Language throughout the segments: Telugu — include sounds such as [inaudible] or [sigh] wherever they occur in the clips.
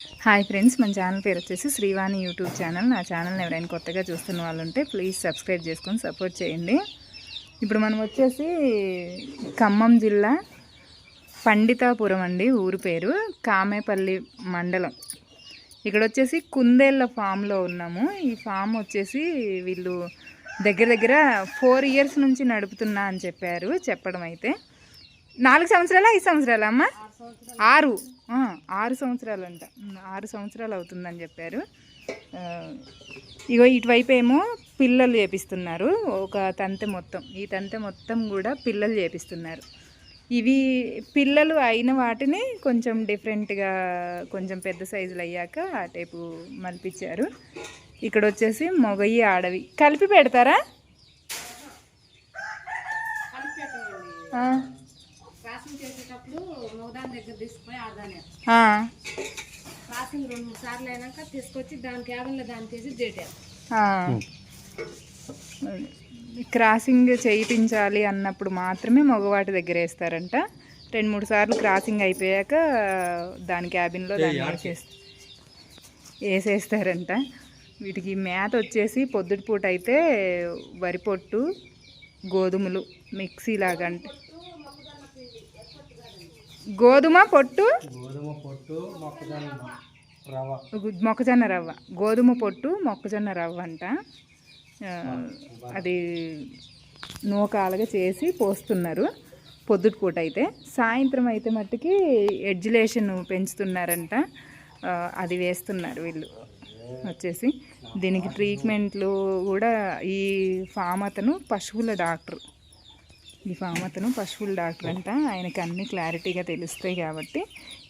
హాయ్ ఫ్రెండ్స్ మన ఛానల్ పేరు వచ్చేసి శ్రీవాణి యూట్యూబ్ ఛానల్. నా ఛానల్ని ఎవరైనా కొత్తగా చూస్తున్న వాళ్ళు ఉంటే ప్లీజ్ సబ్స్క్రైబ్ చేసుకొని సపోర్ట్ చేయండి. ఇప్పుడు మనం వచ్చేసి ఖమ్మం జిల్లా పండితాపురం అండి ఊరు పేరు కామేపల్లి మండలం. ఇక్కడ వచ్చేసి కుందేళ్ళ ఫామ్లో ఉన్నాము. ఈ ఫామ్ వచ్చేసి వీళ్ళు దగ్గర దగ్గర ఫోర్ ఇయర్స్ నుంచి నడుపుతున్నా అని చెప్పారు చెప్పడం అయితే. నాలుగు సంవత్సరాలా ఐదు సంవత్సరాలా అమ్మ? ఆరు. ఆరు సంవత్సరాలు అంట ఆరు సంవత్సరాలు అవుతుందని చెప్పారు. ఇగో ఇటువైపు ఏమో పిల్లలు చేపిస్తున్నారు. ఒక తంతె మొత్తం. ఈ తంతె మొత్తం కూడా పిల్లలు చేపిస్తున్నారు. ఇవి పిల్లలు అయిన వాటిని కొంచెం డిఫరెంట్గా కొంచెం పెద్ద సైజులు అయ్యాక ఆ టైపు మలిపించారు. ఇక్కడ వచ్చేసి మొగయి ఆడవి. కలిపి పెడతారా? క్రాసింగ్ చేసేటప్పుడు మగదాని దగ్గర తీసుకుపోయి ఆడదానే ఆ, క్రాసింగ్ రెండు మూడు సార్లు అయినాక తీసుకొచ్చి దాని క్యాబిన్లో దాన్ని తీసి జేటారు ఆ. క్రాసింగ్ చేయించాలి అన్నప్పుడు మాత్రమే మగవాటి దగ్గర వేస్తారంట. రెండు మూడు సార్లు క్రాసింగ్ అయిపోయాక దాని క్యాబిన్లో దాన్ని వేసేస్త వేసేస్తారంట. వీటికి మేత వచ్చేసి పొద్దుటి పూట అయితే వరి పొట్టు గోధుమలు మిక్సీ లాగా అంటే గోధుమ పొట్టు? గోధుమ పొట్టు మొక్కజొన్న రవ్వ. గు- మొక్కజొన్న రవ్వ. గోధుమ పొట్టు మొక్కజొన్న రవ్వ అంట. అది నూకాలుగా చేసి పోస్తున్నారు పొద్దుటి పూట అయితే. సాయంత్రం అయితే మట్టుకి ఎడ్యులేషన్ పెంచుతున్నారంట. అది వేస్తున్నారు వీళ్ళు. వచ్చేసి దీనికి ట్రీట్మెంట్లు కూడా ఈ ఫామ్ అతను పశువుల డాక్టర్. ఈ ఫామ్ అతను పశువుల డాక్టర్ అంట. ఆయనకి అన్ని క్లారిటీగా తెలుస్తాయి కాబట్టి.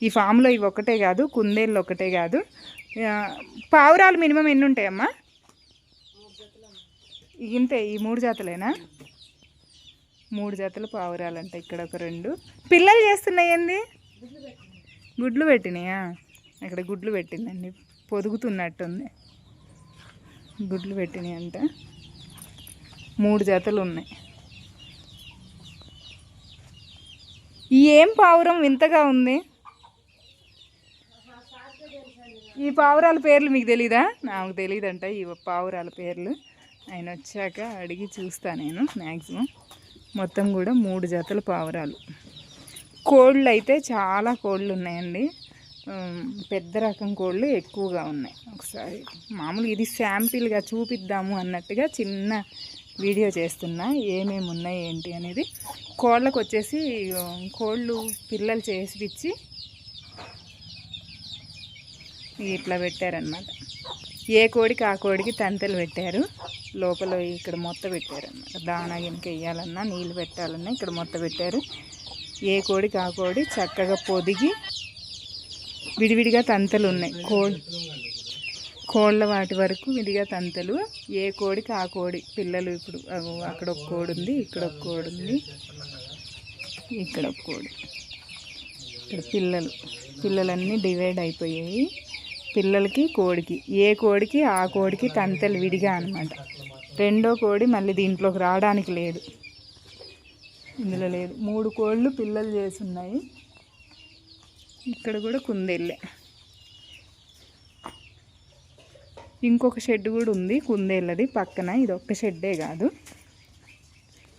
ఈ ఫామ్లో ఇవి ఒకటే కాదు కుందేళ్ళు ఒకటే కాదు. పావురాలు మినిమం ఎన్ని ఉంటాయమ్మా? ఇంతే ఈ మూడు జాతలేనా? మూడు జాతలు పావురాలు అంట ఇక్కడ ఒక రెండు. పిల్లలు చేస్తున్నాయి ఏంది? గుడ్లు పెట్టినాయా? ఇక్కడ గుడ్లు పెట్టిందండి. పొదుగుతున్నట్టుంది. గుడ్లు పెట్టినాయి అంట మూడు జతలు ఉన్నాయి ఈ ఏం పావురం వింతగా ఉంది? ఈ పావురాల పేర్లు మీకు తెలీదా? నాకు తెలియదంట ఈ పావురాల పేర్లు. ఆయన వచ్చాక అడిగి చూస్తా నేను మ్యాక్సిమం మొత్తం కూడా మూడు జతల పావురాలు. కోళ్ళు అయితే చాలా కోళ్ళు ఉన్నాయండి. పెద్ద రకం కోళ్ళు ఎక్కువగా ఉన్నాయి. ఒకసారి మామూలుగా ఇది శాంపిల్గా చూపిద్దాము అన్నట్టుగా చిన్న వీడియో చేస్తున్నా ఏమేమి ఉన్నాయి ఏంటి అనేది. కోళ్ళకు వచ్చేసి కోళ్ళు పిల్లలు చేసిపిచ్చి ఇట్లా పెట్టారనమాట ఏ కోడికి ఆ కోడికి తంతెలు పెట్టారు. లోపల ఇక్కడ మొత్త పెట్టారనమాట దానా గినక వేయాలన్నా నీళ్ళు పెట్టాలన్నా ఇక్కడ మొత్త పెట్టారు. ఏ కోడికి ఆ కోడి చక్కగా పొదిగి విడివిడిగా తంతలు ఉన్నాయి. కోడి కోళ్ళ వాటి వరకు విడిగా తంతలు. ఏ కోడికి ఆ కోడి పిల్లలు ఇప్పుడు అగో అక్కడ ఒక కోడి ఉంది ఇక్కడ ఒక కోడి ఉంది ఇక్కడ ఒక కోడి. ఇక్కడ పిల్లలు పిల్లలన్నీ డివైడ్ అయిపోయాయి. పిల్లలకి కోడికి ఏ కోడికి ఆ కోడికి తంతలు విడిగా అనమాట రెండో కోడి మళ్ళీ దీంట్లోకి రావడానికి లేదు. ఇందులో లేదు. మూడు కోళ్ళు పిల్లలు చేసి ఉన్నాయి. ఇక్కడ కూడా కుందేళ్ళే. ఇంకొక షెడ్ కూడా ఉంది కుందేళ్ళది పక్కన. ఇది ఒక్క షెడ్డే కాదు.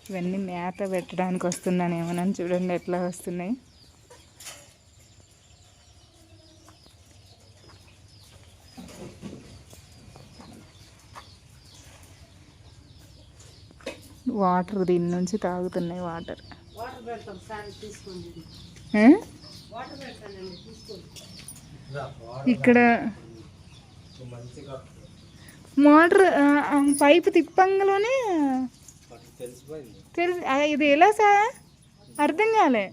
ఇవన్నీ మేత పెట్టడానికి వస్తున్నానేమోనని చూడండి ఎట్లా వస్తున్నాయి. వాటర్ దీని నుంచి తాగుతున్నాయి వాటర్. ఇక్కడ మంచిగా మోటార్ పైపు తెలిసిపోయింది తెలుసు ఇది ఎలా సార్? అర్థం కాలే.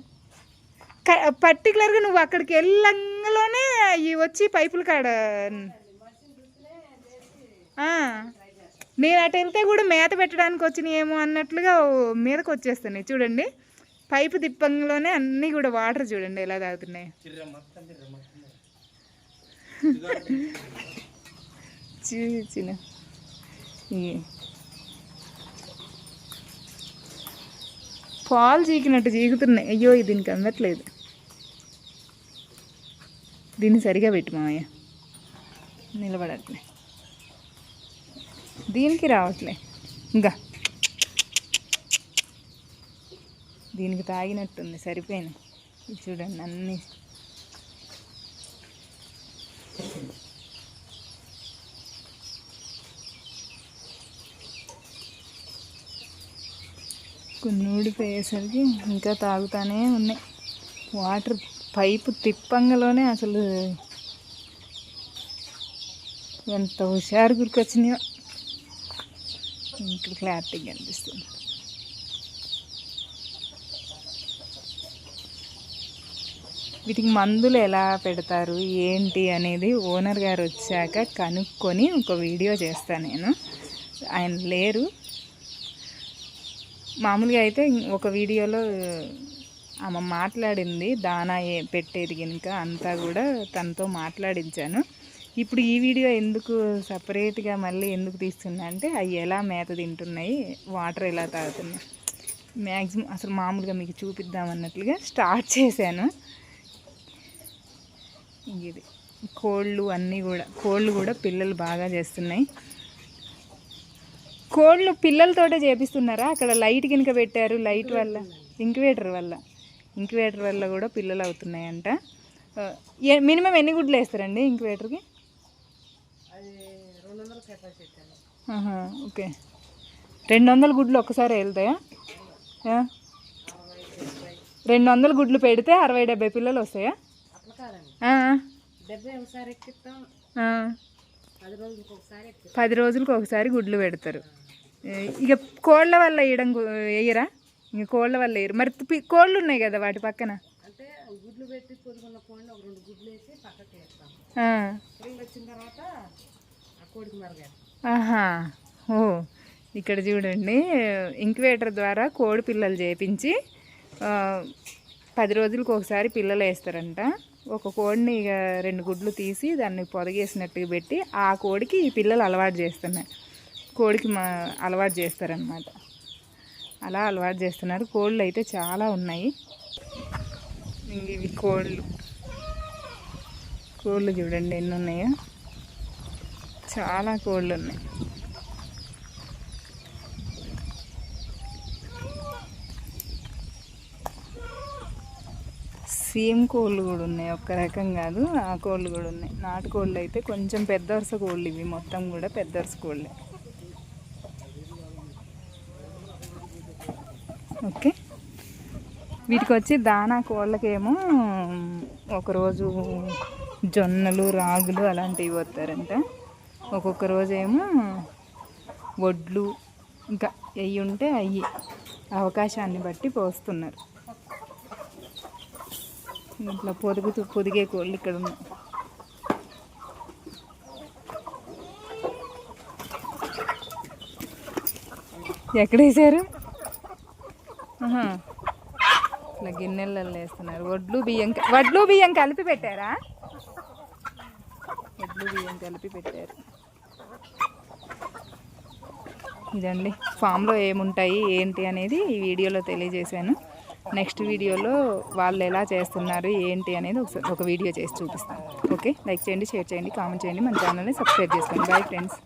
క- పర్టికులర్గా నువ్వు అక్కడికి వెళ్ళంగానే ఇవి వచ్చి పైపుల కాడ నేను అటు వెళ్తే కూడా మేత పెట్టడానికి వచ్చినాయేమో అన్నట్లుగా మీదకి వచ్చేస్తున్నాయి. చూడండి. పైపు తిప్పంలోనే అన్నీ కూడా వాటర్ చూడండి ఎలా తాగుతున్నాయి. [laughs] చిన్న e పాలు చీకినట్టు చీకుతున్నాయి. అయ్యో ఇది దీనికి అందట్లేదు. దీన్ని సరిగా పెట్టు మామయ్య. నిలబడట్లే. దీనికి రావట్లే. ఇంకా. దీనికి తాగినట్టుంది సరిపోయింది. చూడండి అన్నీ. కొన్ని ఊడిపోయేసరికి ఇంకా తాగుతానే ఉన్నాయి. వాటర్ పైపు తిప్పంగలోనే అసలు ఎంత హుషారు గురికొచ్చినాయో. ఇంకా క్లారిటీగా అనిపిస్తుంది వీటికి మందులు ఎలా పెడతారు ఏంటి అనేది ఓనర్ గారు వచ్చాక కనుక్కొని ఒక వీడియో చేస్తాను నేను. ఆయన లేరు. మామూలుగా అయితే ఒక వీడియోలో ఆమె మాట్లాడింది దానా ఏ పెట్టేది కనుక అంతా కూడా తనతో మాట్లాడించాను. ఇప్పుడు ఈ వీడియో ఎందుకు సపరేట్గా మళ్ళీ ఎందుకు తీస్తున్నా అంటే అవి ఎలా మేత తింటున్నాయి వాటర్ ఎలా తాగుతున్నాయి. మ్యాక్సిమం అసలు మామూలుగా మీకు చూపిద్దాం అన్నట్లుగా స్టార్ట్ చేశాను. ఇది కోళ్ళు అన్నీ కూడా కోళ్ళు కూడా పిల్లలు బాగా చేస్తున్నాయి. కోళ్ళు పిల్లలతోటే చేపిస్తున్నారా? అక్కడ లైట్ కనుక పెట్టారు లైట్ వల్ల ఇంక్యువేటర్ వల్ల. ఇంక్యువేటర్ వల్ల కూడా పిల్లలు అవుతున్నాయంట. మినిమం ఎన్ని గుడ్లు వేస్తారండి ఇంక్యువేటర్కి ఓకే. రెండు వందల గుడ్లు ఒక్కసారి వెళ్తాయా? రెండు వందల గుడ్లు పెడితే అరవై డెబ్బై పిల్లలు వస్తాయా? పది రోజులకు ఒకసారి గుడ్లు పెడతారు. ఇక కోళ్ళ వల్ల వేయడం వేయరా? ఇంక కోళ్ళ వల్ల వేయరు. మరి కోళ్ళు ఉన్నాయి కదా వాటి పక్కన? అంటే గుడ్లు పెట్టి పొదుగున్న కోడిని ఒక రెండు గుడ్లు వేసి పక్కకి వేస్తాం. ఆ, పిల్లలు వచ్చిన తర్వాత ఆ కోడికి మరగాలి. ఆహా. ఓ ఇక్కడ చూడండి. ఇంక్యువేటర్ ద్వారా కోడి పిల్లలు చేపించి పది రోజులకు ఒకసారి పిల్లలు వేస్తారంట. ఒక కోడిని ఇక రెండు గుడ్లు తీసి దాన్ని పొదగేసినట్టుగా పెట్టి ఆ కోడికి ఈ పిల్లలు అలవాటు చేస్తున్నాయి. కోడికి మా అలవాటు చేస్తారనమాట అలా అలవాటు చేస్తున్నారు. కోళ్ళు అయితే చాలా ఉన్నాయి. ఇవి కోళ్ళు. కోళ్ళు చూడండి ఎన్ని ఉన్నాయో. చాలా కోళ్ళు ఉన్నాయి. సేమ్ కోళ్ళు కూడా ఉన్నాయి. ఒక్క రకం కాదు. ఆ కోళ్ళు కూడా ఉన్నాయి. నాటు కోళ్ళు అయితే కొంచెం పెద్ద వరుస కోళ్ళు ఇవి. మొత్తం కూడా పెద్ద వరుస కోళ్ళే. ఓకే. వీటికి వచ్చి దానా కోళ్ళకేమో ఒకరోజు జొన్నలు రాగులు అలాంటివి పోతారంట. ఒక్కొక్క రోజు ఏమో వడ్లు ఇంకా అవి ఉంటే అవి అవకాశాన్ని బట్టి పోస్తున్నారు. ఇట్లా పొదుగుతూ పొదిగే కోళ్ళు ఇక్కడ ఉన్నాయి. ఎక్కడ వేసారు ఇట్లా గిన్నెలలో వేస్తున్నారు. వడ్లు బియ్యం వడ్లు బియ్యం కలిపి పెట్టారా? వడ్లు బియ్యం కలిపి పెట్టారు. ఇదండి. ఫామ్లో ఏముంటాయి ఏంటి అనేది ఈ వీడియోలో తెలియజేశాను. నెక్స్ట్ వీడియోలో వాళ్ళు ఎలా చేస్తున్నారు ఏంటి అనేది ఒకసారి ఒక వీడియో చేసి చూపిస్తాను. ఓకే? లైక్ చేయండి షేర్ చేయండి కామెంట్ చేయండి. మన ఛానల్ని సబ్స్క్రైబ్ చేసుకోండి. Bye friends.